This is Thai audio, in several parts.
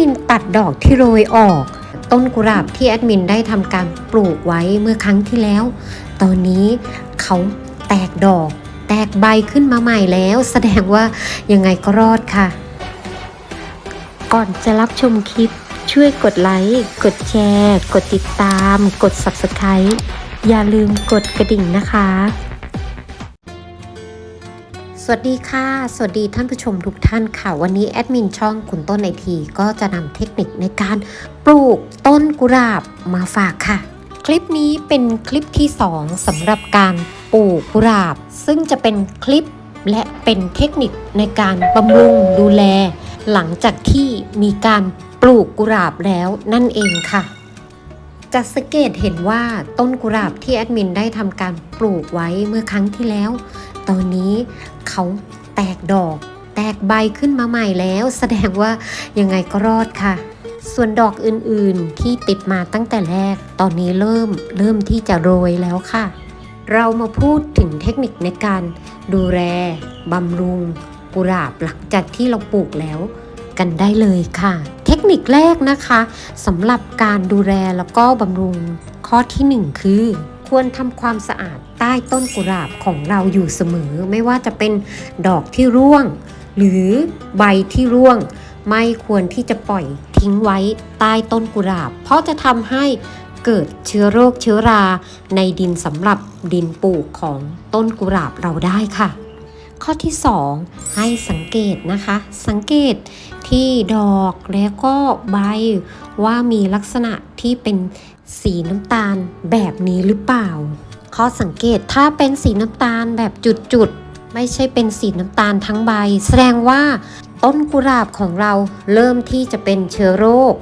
มินตัดดอกที่โรยออก ต้นกุหลาบที่แอดมินได้ทำการปลูกไว้เมื่อครั้งที่แล้ว ตอนนี้เขาแตกดอก แตกใบขึ้นมาใหม่แล้ว แสดงว่ายังไงก็รอดค่ะ ก่อนจะรับชมคลิปช่วยกดไลค์ กดแชร์ กดติดตาม กด Subscribe อย่าลืมกดกระดิ่งนะคะ วัสดีค่ะ สวัสดีท่านผู้ชมทุกท่านค่ะ วันนี้แอดมินช่องคุณต้นไอทีก็จะนำเทคนิคในการปลูกต้นกุหลาบมาฝากค่ะ คลิปนี้เป็นคลิปที่ 2สำหรับการปลูกกุหลาบ ซึ่งจะเป็นคลิปและเป็นเทคนิคในการบำรุงดูแล หลังจากที่มีการปลูกกุหลาบแล้วนั่นเองค่ะจะสังเกตเห็นว่าต้นกุหลาบที่แอดมินได้ทำการปลูกไว้เมื่อครั้งที่แล้ว ตอนนี้เขาแตกดอก แตกใบขึ้นมาใหม่แล้ว แสดงว่ายังไงก็รอดค่ะ ส่วนดอกอื่นๆที่ติดมาตั้งแต่แรก ตอนนี้เริ่มเริ่มที่จะโรยแล้วค่ะ เรามาพูดถึงเทคนิคในการดูแลบำรุงกุหลาบหลังจากที่เราปลูกแล้วกันได้เลยค่ะ เทคนิคแรกนะคะสำหรับการดูแลแล้วก็บำรุงข้อที่หนึ่งคือ ควรทำความสะอาดใต้ต้นกุหลาบของเราอยู่เสมอ ไม่ว่าจะเป็นดอกที่ร่วง หรือใบที่ร่วง ไม่ควรที่จะปล่อยทิ้งไว้ใต้ต้นกุหลาบ เพราะจะทำให้เกิดเชื้อโรคเชื้อราในดินสำหรับดินปลูกของต้นกุหลาบเราได้ค่ะ ข้อที่ 2 ให้สังเกตนะคะ สังเกตที่ดอกแล้วก็ใบว่ามีลักษณะที่เป็นสีน้ำตาลแบบนี้หรือเปล่า ข้อสังเกตถ้าเป็นสีน้ำตาลแบบจุดๆ ไม่ใช่เป็นสีน้ำตาลทั้งใบ แสดงว่าต้นกุหลาบของเราเริ่มที่จะเป็นเชื้อโรค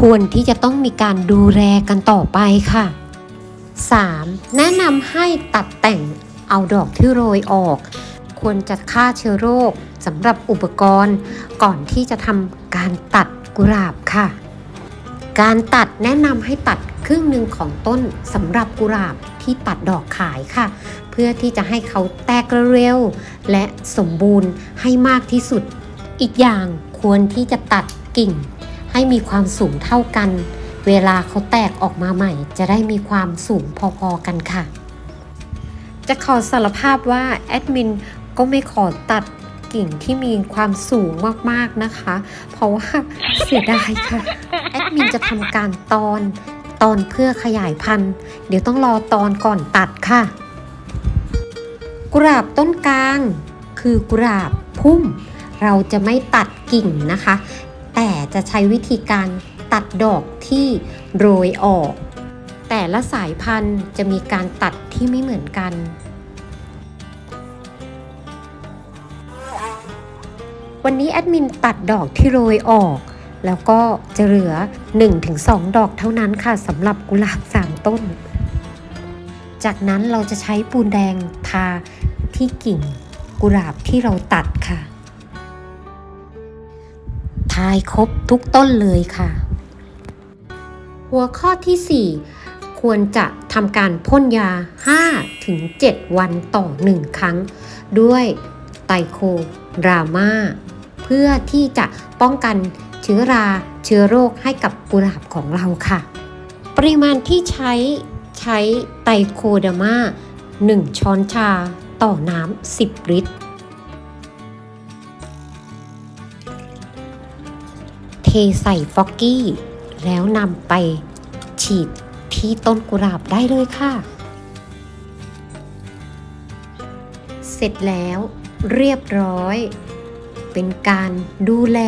ควรที่จะต้องมีการดูแลกันต่อไปค่ะ 3. แนะนำให้ตัดแต่งเอาดอกที่โรยออก ควรจะฆ่าเชื้อโรคสำหรับอุปกรณ์ ก่อนที่จะทำการตัดกุหลาบค่ะ การตัดแนะนำให้ตัดครึ่งหนึ่งของต้นสำหรับกุหลาบที่ตัดดอกขายค่ะ เพื่อที่จะให้เขาแตกเร็วและสมบูรณ์ให้มากที่สุด อีกอย่างควรที่จะตัดกิ่ง ให้มีความสูงเท่ากัน เวลาเขาแตกออกมาใหม่ จะได้มีความสูงพอๆกันค่ะจะขอสารภาพว่าแอดมิน ก็ไม่ขอตัดกิ่งที่มีความสูงมากๆนะคะ เพราะว่าเสียดายค่ะ แอดมินจะทำการตอนตอนเพื่อขยายพันธุ์ เดี๋ยวต้องรอตอนก่อนตัดค่ะ กุหลาบต้นกลาง คือกุหลาบพุ่ม เราจะไม่ตัดกิ่งนะคะ แต่จะใช้วิธีการตัดดอกที่โรยออก แต่ละสายพันธุ์จะมีการตัดที่ไม่เหมือนกัน วันนี้แอดมินตัดดอกที่โรยออก แล้วก็จะเหลือ 1-2 ดอกเท่านั้นค่ะสำหรับกุหลาบ3ต้น จากนั้นเราจะใช้ปูนแดงทาที่กิ่งกุหลาบที่เราตัดค่ะ ทายครบทุกต้นเลยค่ะ หัวข้อที่ 4 ควรจะทำการพ่นยา 5-7 วันต่อ 1 ครั้ง ด้วยไตโครามา เพื่อที่จะป้องกันเชื้อราเชื้อโรคให้กับกุหลาบของเราค่ะ ปริมาณที่ใช้ใช้ไตโคดามา1 ช้อนชาต่อน้ำ10 ลิตร เทใส่ฟอกกี้ แล้วนำไปฉีดที่ต้นกุหลาบได้เลยค่ะ เสร็จแล้วเรียบร้อย เป็นการดูแล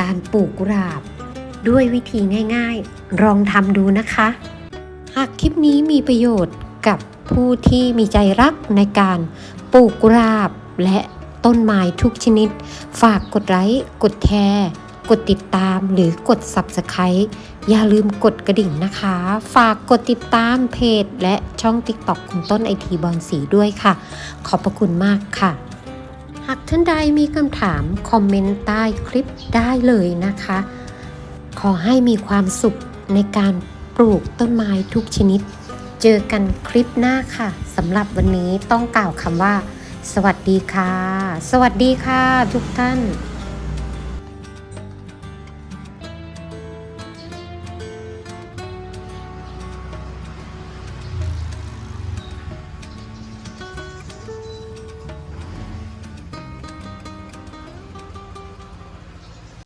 การปลูกกุหลาบ ด้วยวิธีง่ายๆ ลองทำดูนะคะ หากคลิปนี้มีประโยชน์กับผู้ที่มีใจรักในการปลูกกุหลาบและต้นไม้ทุกชนิด ฝากกดไลค์กดแชร์กดติดตามหรือกด Subscribe อย่าลืมกดกระดิ่งนะคะ ฝากกดติดตามเพจและช่อง TikTok คุณต้นไอทีบอลสีด้วยค่ะ ขอบพระคุณมากค่ะ หากท่านใดมีคำถาม คอมเมนต์ใต้คลิปได้เลยนะคะ ขอให้มีความสุขในการปลูกต้นไม้ทุกชนิด เจอกันคลิปหน้าค่ะสำหรับวันนี้ต้องกล่าวคำว่า สวัสดีค่ะ สวัสดีค่ะทุกท่าน